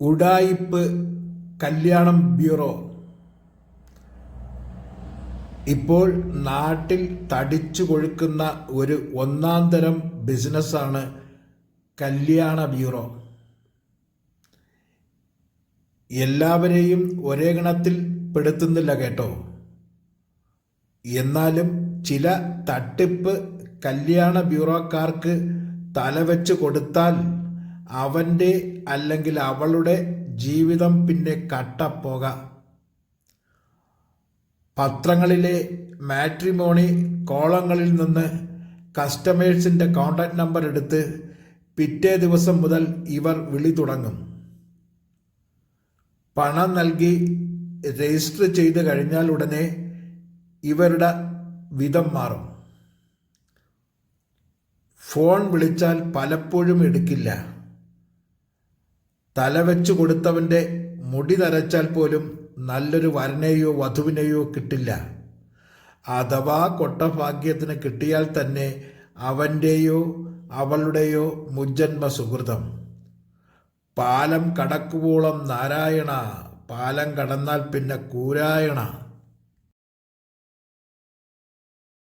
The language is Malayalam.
ഉഡായിപ്പ് കല്യാണം ബ്യൂറോ. ഇപ്പോൾ നാട്ടിൽ തടിച്ചു കൊഴുക്കുന്ന ഒരു ഒന്നാം തരം ബിസിനസ്സാണ് കല്യാണ ബ്യൂറോ. എല്ലാവരെയും ഒരേ ഗണത്തിൽ പെടുത്തുന്നില്ല കേട്ടോ. എന്നാലും ചില തട്ടിപ്പ് കല്യാണ ബ്യൂറോക്കാർക്ക് തലവെച്ച് കൊടുത്താൽ അവന്റെ അല്ലെങ്കിൽ അവളുടെ ജീവിതം പിന്നെ കട്ടപ്പോക. പത്രങ്ങളിലെ മാട്രിമോണി കോളങ്ങളിൽ നിന്ന് കസ്റ്റമേഴ്സിന്റെ കോണ്ടാക്ട് നമ്പർ എടുത്ത് പിറ്റേ ദിവസം മുതൽ ഇവർ വിളി തുടങ്ങും. പണം നൽകി രജിസ്റ്റർ ചെയ്ത് കഴിഞ്ഞാൽ ഉടനെ ഇവരുടെ വിധം മാറും. ഫോൺ വിളിച്ചാൽ പലപ്പോഴും എടുക്കില്ല. തലവെച്ചു കൊടുത്തവന്റെ മുടി നരച്ചാൽ പോലും നല്ലൊരു വരനെയോ വധുവിനെയോ കിട്ടില്ല. അഥവാ കൊട്ടഭാഗ്യത്തിന് കിട്ടിയാൽ തന്നെ അവന്റെയോ അവളുടെയോ മുജ്ജന്മ സുഹൃതം. പാലം കടക്കുവോളം നാരായണ പാലം കടന്നാൽ പിന്നെ കൂരായണ.